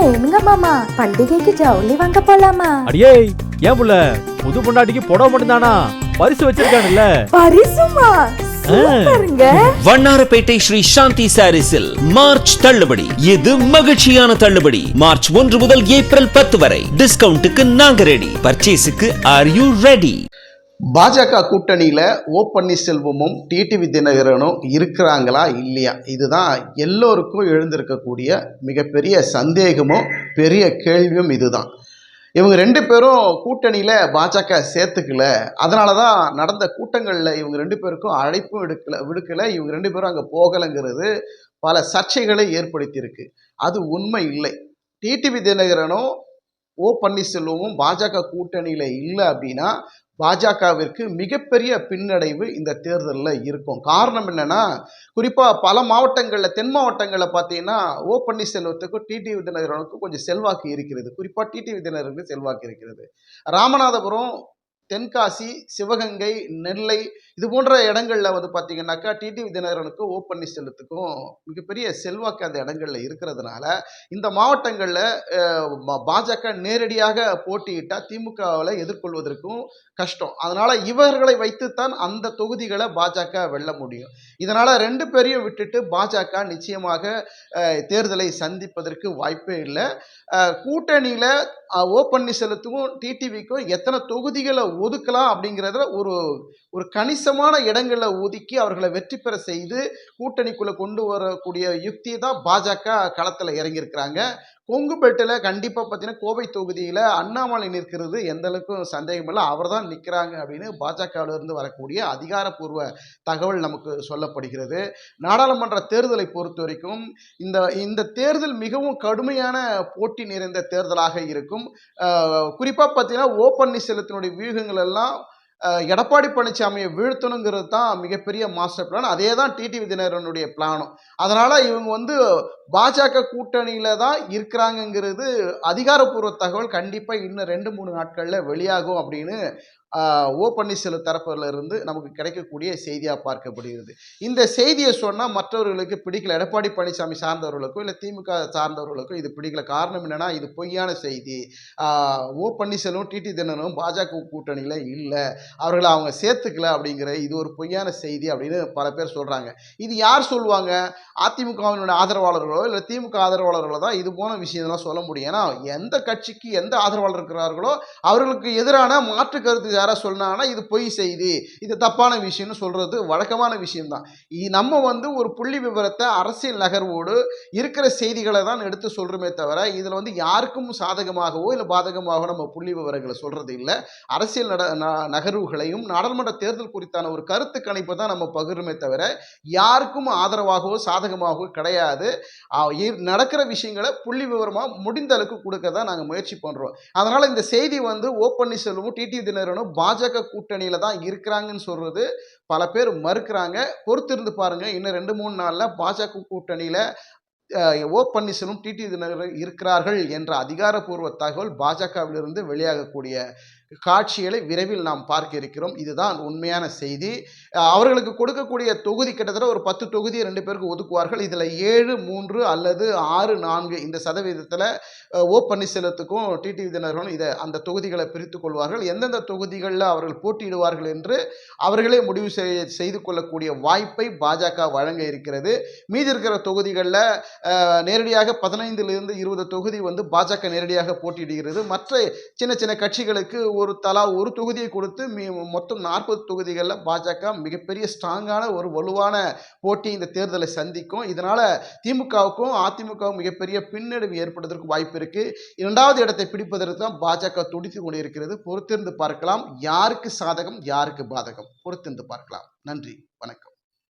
ஏனுங்க மாமா? பண்டிகைக்கு ஜவுளி வாங்க போலாமா? அடியே ஏன் புள்ள? புது பொண்டாட்டிக்கு புடவை மட்டும்தானா? பரிசு வச்சிருக்கானுல்ல. பரிசுமா? வண்ணாரப்பேட்டை ஸ்ரீ சாந்தி சாரீஸில் மார்ச் தள்ளுபடி. இது மகிழ்ச்சியான தள்ளுபடி. மார்ச் ஒன்று முதல் ஏப்ரல் பத்து வரை. டிஸ்கவுண்ட்டுக்கு நாங்க ரெடி பர்ச்சேஸுக்கு ஆர் யூ ரெடி பாஜக கூட்டணியில் ஓ பன்னீர்செல்வமும் டிடிவி தினகரனும் இருக்கிறாங்களா இல்லையா? இதுதான் எல்லோருக்கும் எழுந்திருக்கக்கூடிய மிகப்பெரிய சந்தேகமும் பெரிய கேள்வியும் இதுதான். இவங்க ரெண்டு பேரும் கூட்டணியில் பாஜக சேர்த்துக்கல. அதனால தான் நடந்த கூட்டங்களில் இவங்க ரெண்டு பேருக்கும் அழைப்பும் எடுக்கல விடுக்கலை. இவங்க ரெண்டு பேரும் அங்கே போகலைங்கிறது பல சர்ச்சைகளை ஏற்படுத்தியிருக்கு. அது உண்மை இல்லை. டிடிவி தினகரனும் ஓ பன்னீர்செல்வமும் பாஜக கூட்டணியில் இல்லை அப்படின்னா பாஜகவிற்கு மிகப்பெரிய பின்னடைவு இந்த தேர்தலில் இருக்கும். காரணம் என்னன்னா குறிப்பாக பல மாவட்டங்களில் தென் மாவட்டங்களில் பார்த்தீங்கன்னா ஓ பன்னீர்செல்வத்துக்கும் டிடி தினகரனுக்கும் கொஞ்சம் செல்வாக்கு இருக்கிறது. குறிப்பாக டிடி விதிநகருக்கு செல்வாக்கு இருக்கிறது. ராமநாதபுரம் தென்காசி சிவகங்கை நெல்லை இது போன்ற இடங்கள்ல வந்து பார்த்தீங்கன்னாக்கா டிடி தினகரனுக்கும் ஓ பன்னீர்செல்வத்துக்கும் மிகப்பெரிய செல்வாக்கு அந்த இடங்கள்ல இருக்கிறதுனால இந்த மாவட்டங்களில் பாஜக நேரடியாக போட்டியிட்டா திமுகவில் எதிர்கொள்வதற்கும் கஷ்டம். அதனால இவர்களை வைத்துத்தான் அந்த தொகுதிகளை பாஜக வெல்ல முடியும். இதனால ரெண்டு பேரையும் விட்டுட்டு பாஜக நிச்சயமாக தேர்தலை சந்திப்பதற்கு வாய்ப்பே இல்லை. கூட்டணியில் ஓ பன்னீர்செல்வத்துக்கும் டிடிவிக்கும் எத்தனை தொகுதிகளை ஒதுக்கலாம் அப்படிங்கிறத ஒரு ஒரு கணிசமான இடங்களில் ஒதுக்கி அவர்களை வெற்றி பெற செய்து கூட்டணிக்குள்ளே கொண்டு வரக்கூடிய யுக்தி தான் பாஜக களத்தில் இறங்கியிருக்கிறாங்க. கொங்குபேட்டில் கண்டிப்பாக பார்த்தீங்கன்னா கோவை தொகுதியில் அண்ணாமலை நிற்கிறது எந்த அளவுக்கும் சந்தேகம் இல்லை. அவர் தான் நிற்கிறாங்க அப்படின்னு பாஜகவிலிருந்து வரக்கூடிய அதிகாரப்பூர்வ தகவல் நமக்கு சொல்லப்படுகிறது. நாடாளுமன்ற தேர்தலை பொறுத்த வரைக்கும் இந்த இந்த தேர்தல் மிகவும் கடுமையான போட்டி நிறைந்த தேர்தலாக இருக்கும். குறிப்பாக பார்த்தீங்கன்னா ஓ பன்னீர்செல்வத்தினுடைய வியூகங்கள் எல்லாம் எடப்பாடி பழனிசாமியை வீழ்த்தணுங்கிறது தான் மிகப்பெரிய மாஸ்டர் பிளான். அதே தான் டிடிவி தினகரனுடைய பிளானும். அதனால் இவங்க வந்து பாஜக கூட்டணியில தான் இருக்கிறாங்கங்கிறது அதிகாரப்பூர்வ தகவல் கண்டிப்பாக இன்னும் ரெண்டு மூணு நாட்களில் வெளியாகும் அப்படின்னு ஓ பன்னீர்செல்வம் தரப்புல இருந்து நமக்கு கிடைக்கக்கூடிய செய்தியாக பார்க்கப்படுகிறது. இந்த செய்தியை சொன்னால் மற்றவர்களுக்கு பிடிக்கல. எடப்பாடி பழனிசாமி சார்ந்தவர்களுக்கும் இல்லை திமுக சார்ந்தவர்களுக்கும் இது பிடிக்கல. காரணம் என்னன்னா இது பொய்யான செய்தி. ஓ பன்னீர்செல்வம் டிடி தினனும் பாஜக கூட்டணியில் இல்லை. அவர்களை அவங்க சேர்த்துக்கல அப்படிங்கிற இது ஒரு பொய்யான செய்தி அப்படின்னு பல பேர் சொல்கிறாங்க இது யார் சொல்லுவாங்க? அதிமுகவினுடைய ஆதரவாளர்களோ இல்லை திமுக ஆதரவாளர்களோ தான் இது போன விஷயம்லாம் சொல்ல முடியும். ஏன்னா எந்த கட்சிக்கு எந்த ஆதரவாளர் இருக்கிறார்களோ அவர்களுக்கு எதிரான மாற்று கருத்து யாராவது சொன்னாங்கன்னா இது பொய் செய்தி இது தப்பான விஷயம்னு சொல்கிறது வழக்கமான விஷயம்தான். நம்ம வந்து ஒரு புள்ளி விவரத்தை அரசியல் நகர்வோடு இருக்கிற செய்திகளை தான் எடுத்து சொல்கிறோமே தவிர இதில் வந்து யாருக்கும் சாதகமாகவோ இல்லை பாதகமாகவோ நம்ம புள்ளி விவரங்களை சொல்கிறது இல்லை. அரசியல் நட ந- நகர்வுகளையும் நாடாளுமன்ற தேர்தல் குறித்தான ஒரு கருத்து கணிப்பை தான் நம்ம பகிர்றோமே தவிர யாருக்கும் ஆதரவாகவோ சாதகமாகவோ கிடையாது. நடக்கிற விஷயங்களை புள்ளி விவரமாக முடிந்த அளவுக்கு கொடுக்க தான் நாங்கள் முயற்சி பண்ணுறோம் அதனால் இந்த செய்தி வந்து ஓ பன்னீர்செல்வமும் டிடி தினரனும் பாஜக கூட்டணியில் தான் இருக்கிறாங்கன்னு சொல்கிறது பல பேர் மறுக்கிறாங்க. பொறுத்திருந்து பாருங்க இன்னும் ரெண்டு மூணு நாளில் பாஜக கூட்டணியில் ஓ பன்னீர்செல்வம் டிடி தினகரன் இருக்கிறார்கள் என்ற அதிகாரப்பூர்வ தகவல் பாஜகவிலிருந்து வெளியாகக்கூடிய காட்சிகளை விரைவில் நாம் பார்க்க இருக்கிறோம். இதுதான் உண்மையான செய்தி. அவர்களுக்கு கொடுக்கக்கூடிய தொகுதி கிட்டத்தட்ட ஒரு பத்து தொகுதியை ரெண்டு பேருக்கு ஒதுக்குவார்கள். இதில் ஏழு மூன்று அல்லது ஆறு நான்கு இந்த சதவீதத்தில் ஓ பன்னீர்செல்வத்துக்கும் டிடி விதினர்களும் இதை அந்த தொகுதிகளை பிரித்து கொள்வார்கள். எந்தெந்த தொகுதிகளில் அவர்கள் போட்டியிடுவார்கள் என்று அவர்களே முடிவு செய்து கொள்ளக்கூடிய வாய்ப்பை பாஜக வழங்க இருக்கிறது. மீதி இருக்கிற தொகுதிகளில் நேரடியாக பதினைந்திலிருந்து இருபது தொகுதி வந்து பாஜக நேரடியாக போட்டியிடுகிறது. மற்ற சின்ன சின்ன கட்சிகளுக்கு ஒரு தலா ஒரு தொகுதியை கொடுத்து மீ மொத்தம் நாற்பது தொகுதிகளில் பாஜக மிகப்பெரிய ஸ்ட்ராங்கான ஒரு வலுவான போட்டி இந்த தேர்தலை சந்திக்கும். இதனால் திமுகவுக்கும் அதிமுகவும் மிகப்பெரிய பின்னடைவு ஏற்படுவதற்கு வாய்ப்பு இருக்குது இரண்டாவது இடத்தை பிடிப்பதற்கு தான் பாஜக துடித்து கொண்டிருக்கிறது. பொறுத்திருந்து பார்க்கலாம். யாருக்கு சாதகம் யாருக்கு பாதகம்? பொறுத்திருந்து பார்க்கலாம். நன்றி. வணக்கம்.